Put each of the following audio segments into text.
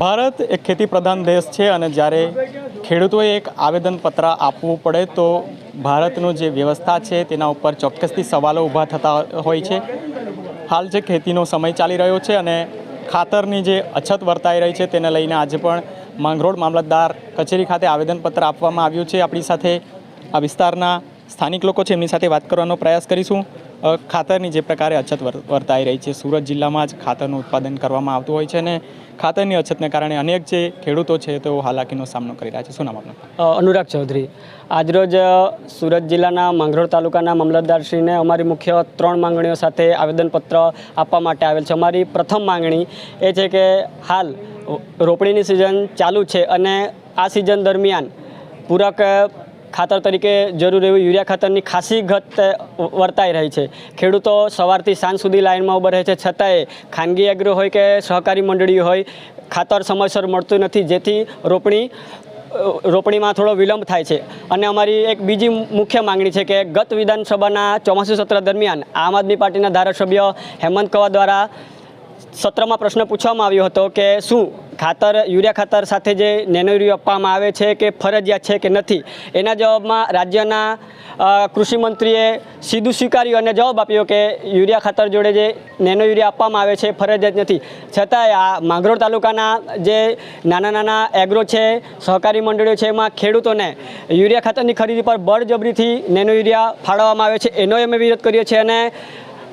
ભારત એક ખેતી પ્રધાન દેશ છે અને જ્યારે ખેડૂતોએ એક આવેદનપત્ર આપવું પડે તો ભારતનું જે વ્યવસ્થા છે તેના ઉપર ચોક્કસથી સવાલો ઊભા થતા હોય છે. હાલ જે ખેતીનો સમય ચાલી રહ્યો છે અને ખાતરની જે અછત વર્તાઈ રહી છે તેને લઈને આજે પણ માંગરોળ મામલતદાર કચેરી ખાતે આવેદનપત્ર આપવામાં આવ્યું છે. આપણી સાથે આ વિસ્તારના સ્થાનિક લોકો છે. એમની સાથે વાત કરવાનો પ્રયાસ કરીશું. ખાતરની જે પ્રકારે અછત વર- વર્તાઈ રહી છે, સુરત જિલ્લામાં જ ખાતરનું ઉત્પાદન કરવામાં આવતું હોય છે અને ખાતરની અછતને કારણે અનેક જે ખેડૂતો છે તેઓ હાલાકીનો સામનો કરી રહ્યા છે. શું નામ આપનું? અનુરાગ ચૌધરી. આજરોજ સુરત જિલ્લાના માંગરોળ તાલુકાના મામલતદારશ્રીને અમારી મુખ્ય ત્રણ માંગણીઓ સાથે આવેદનપત્ર આપવા માટે આવેલ છે. અમારી પ્રથમ માંગણી એ છે કે હાલ રોપણીની સિઝન ચાલુ છે અને આ સિઝન દરમિયાન પૂરક ખાતર તરીકે જરૂર એવી યુરિયા ખાતરની ખાસી ઘટ વર્તાઈ રહી છે. ખેડૂતો સવારથી સાંજ સુધી લાઇનમાં ઊભા રહે છે. છતાંય ખાનગી એગ્રો હોય કે સહકારી મંડળીઓ હોય, ખાતર સમયસર મળતું નથી. જેથી રોપણી રોપણીમાં થોડો વિલંબ થાય છે. અને અમારી એક બીજી મુખ્ય માંગણી છે કે ગત વિધાનસભાના ચોમાસું સત્ર દરમિયાન આમ આદમી પાર્ટીના ધારાસભ્ય હેમંત કવા દ્વારા સત્રમાં પ્રશ્ન પૂછવામાં આવ્યો હતો કે શું ખાતર, યુરિયા ખાતર સાથે જે નેનો યુરિયા આપવામાં આવે છે કે ફરજિયાત છે કે નથી, એના જવાબમાં રાજ્યના કૃષિમંત્રીએ સીધું સ્વીકાર્યું અને જવાબ આપ્યો કે યુરિયા ખાતર જોડે જે નેનો યુરિયા આપવામાં આવે છે ફરજિયાત નથી. છતાંય આ માંગરોળ તાલુકાના જે નાના નાના એગ્રો છે, સહકારી મંડળીઓ છે, એમાં ખેડૂતોને યુરિયા ખાતરની ખરીદી પર બળજબરીથી નેનો યુરિયા ફાળવવામાં આવે છે, એનો અમે વિરોધ કર્યો છે અને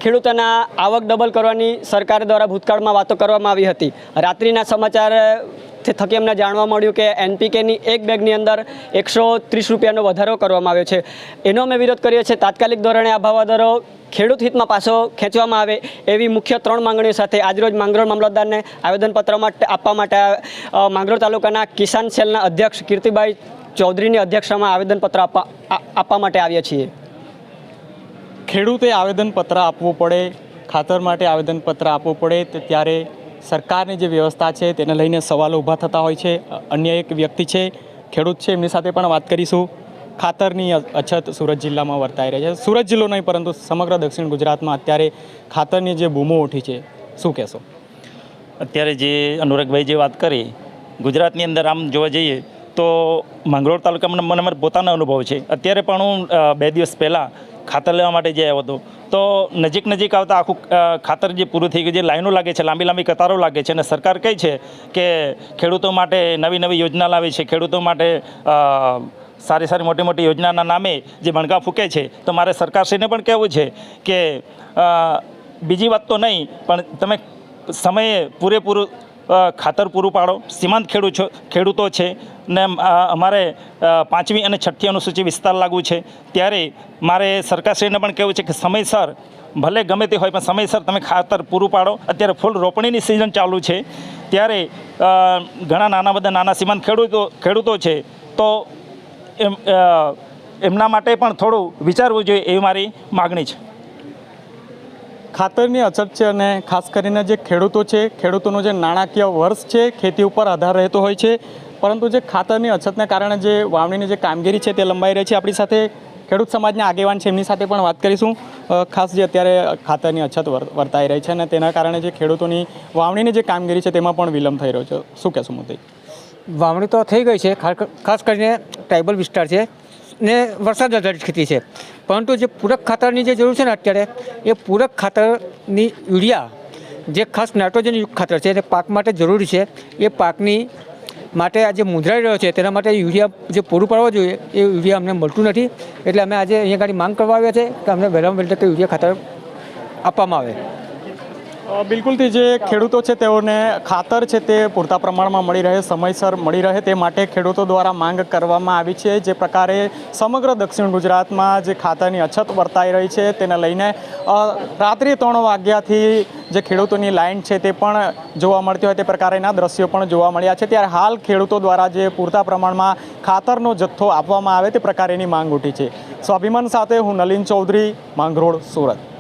ખેડૂતોના આવક ડબલ કરવાની સરકાર દ્વારા ભૂતકાળમાં વાતો કરવામાં આવી હતી. રાત્રિના સમાચાર થકી અમને જાણવા મળ્યું કે એનપીકેની એક બેગની અંદર એકસો ત્રીસ રૂપિયાનો વધારો કરવામાં આવ્યો છે. એનો અમે વિરોધ કરીએ છીએ. તાત્કાલિક ધોરણે આ ભાવાદરો ખેડૂત હિતમાં પાછો ખેંચવામાં આવે એવી મુખ્ય ત્રણ માંગણીઓ સાથે આજરોજ માંગરોળ મામલતદારને આવેદનપત્ર માટે આપવા માટે માંગરોળ તાલુકાના કિસાન સેલના અધ્યક્ષ કીર્તિભાઈ ચૌધરીની અધ્યક્ષતામાં આવેદનપત્ર આપવા આપવા માટે આવ્યા છીએ. ખેડૂતે આવેદનપત્ર આપવું પડે, ખાતર માટે આવેદનપત્ર આપવું પડે ત્યારે સરકારની જે વ્યવસ્થા છે તેને લઈને સવાલો ઊભા થતા હોય છે. અન્ય એક વ્યક્તિ છે, ખેડૂત છે, એમની સાથે પણ વાત કરીશું. ખાતરની અછત સુરત જિલ્લામાં વર્તાઈ રહી છે. સુરત જિલ્લો નહીં, પરંતુ સમગ્ર દક્ષિણ ગુજરાતમાં અત્યારે ખાતરની જે બૂમો ઉઠી છે, શું કહેશો? અત્યારે જે અનુરાગભાઈ જે વાત કરી, ગુજરાતની અંદર આમ જોવા જઈએ, તો માંગરોળ તાલુકામાં મને મારા પોતાનો અનુભવ છે. અત્યારે પણ હું બે દિવસ પહેલાં ખાતર લેવા માટે જે આવ્યો તો નજીક નજીક આવતા આખું ખાતર જે પૂરું થઈ ગયું, જે લાઈનો લાગે છે, લાંબી લાંબી કતારો લાગે છે અને સરકાર કહે છે કે ખેડૂતો માટે નવી નવી યોજના લાવે છે. ખેડૂતો માટે સારી સારી મોટી મોટી યોજનાના નામે જે મણગા ફૂંકે છે. તો મારે સરકારશ્રીને પણ કહેવું છે કે બીજી વાત તો નહીં, પણ તમે સમયે પૂરેપૂરું ખાતર પૂરું પાડો. સીમાંત ખેડૂત ખેડૂતો છે. ને અમારે પાંચમી અને છઠ્ઠી અનુસૂચિ વિસ્તાર લાગુ છે. ત્યારે મારે સરકારશ્રીને પણ કહેવું છે કે સમયસર, ભલે ગમે તે હોય, પણ સમયસર તમે ખાતર પૂરું પાડો. અત્યારે ફૂલ રોપણીની સિઝન ચાલુ છે. ત્યારે ઘણા નાના બધા નાના સીમાંત ખેડૂતો ખેડૂતો છે. તો એમ એમના માટે પણ થોડું વિચારવું જોઈએ એવી મારી માગણી છે. ખાતરની અછત છે અને ખાસ કરીને જે ખેડૂતો છે, ખેડૂતોનો જે નાણાકીય વર્ષ છે, ખેતી ઉપર આધાર રહેતો હોય છે. પરંતુ જે ખાતરની અછતને કારણે જે વાવણીની જે કામગીરી છે તે લંબાઈ રહી છે. આપણી સાથે ખેડૂત સમાજના આગેવાન છે, એમની સાથે પણ વાત કરીશું. ખાસ જે અત્યારે ખાતરની અછત વર- વર્તાઈ રહી છે અને તેના કારણે જે ખેડૂતોની વાવણીની જે કામગીરી છે તેમાં પણ વિલંબ થઈ રહ્યો છે. શું કહેશું મોદી વાવણી તો થઈ ગઈ છે. ખાસ કરીને ટ્રાઇબલ વિસ્તાર છે ને વરસાદ આધારિત ખેતી છે. પરંતુ જે પૂરક ખાતરની જે જરૂર છે ને અત્યારે, એ પૂરક ખાતરની યુરિયા, જે ખાસ નાઇટ્રોજન યુક્ત ખાતર છે તે પાક માટે જરૂરી છે, એ પાકની માટે આજે મુંજરાઈ રહ્યો છે, તેના માટે યુરિયા જે પૂરું પાડવા જોઈએ, એ યુરિયા અમને મળતું નથી. એટલે અમે આજે અહીંયા ગાડી માંગ કરવા આવ્યા છે કે અમને વહેલામાં વહેલી તકે યુરિયા ખાતર આપવામાં આવે. બિલકુલથી જે ખેડૂતો છે તેઓને ખાતર છે તે પૂરતા પ્રમાણમાં મળી રહે, સમયસર મળી રહે તે માટે ખેડૂતો દ્વારા માંગ કરવામાં આવી છે. જે પ્રકારે સમગ્ર દક્ષિણ ગુજરાતમાં જે ખાતરની અછત વર્તાઈ રહી છે તેને લઈને રાત્રે ત્રણ વાગ્યાથી જે ખેડૂતોની લાઇન છે તે પણ જોવા મળતી હોય તે પ્રકારના દ્રશ્યો પણ જોવા મળ્યા છે. ત્યારે હાલ ખેડૂતો દ્વારા જે પૂરતા પ્રમાણમાં ખાતરનો જથ્થો આપવામાં આવે તે પ્રકારેની માંગ ઉઠી છે. સ્વાભિમાન સાથે હું નલિન ચૌધરી, માંગરોળ, સુરત.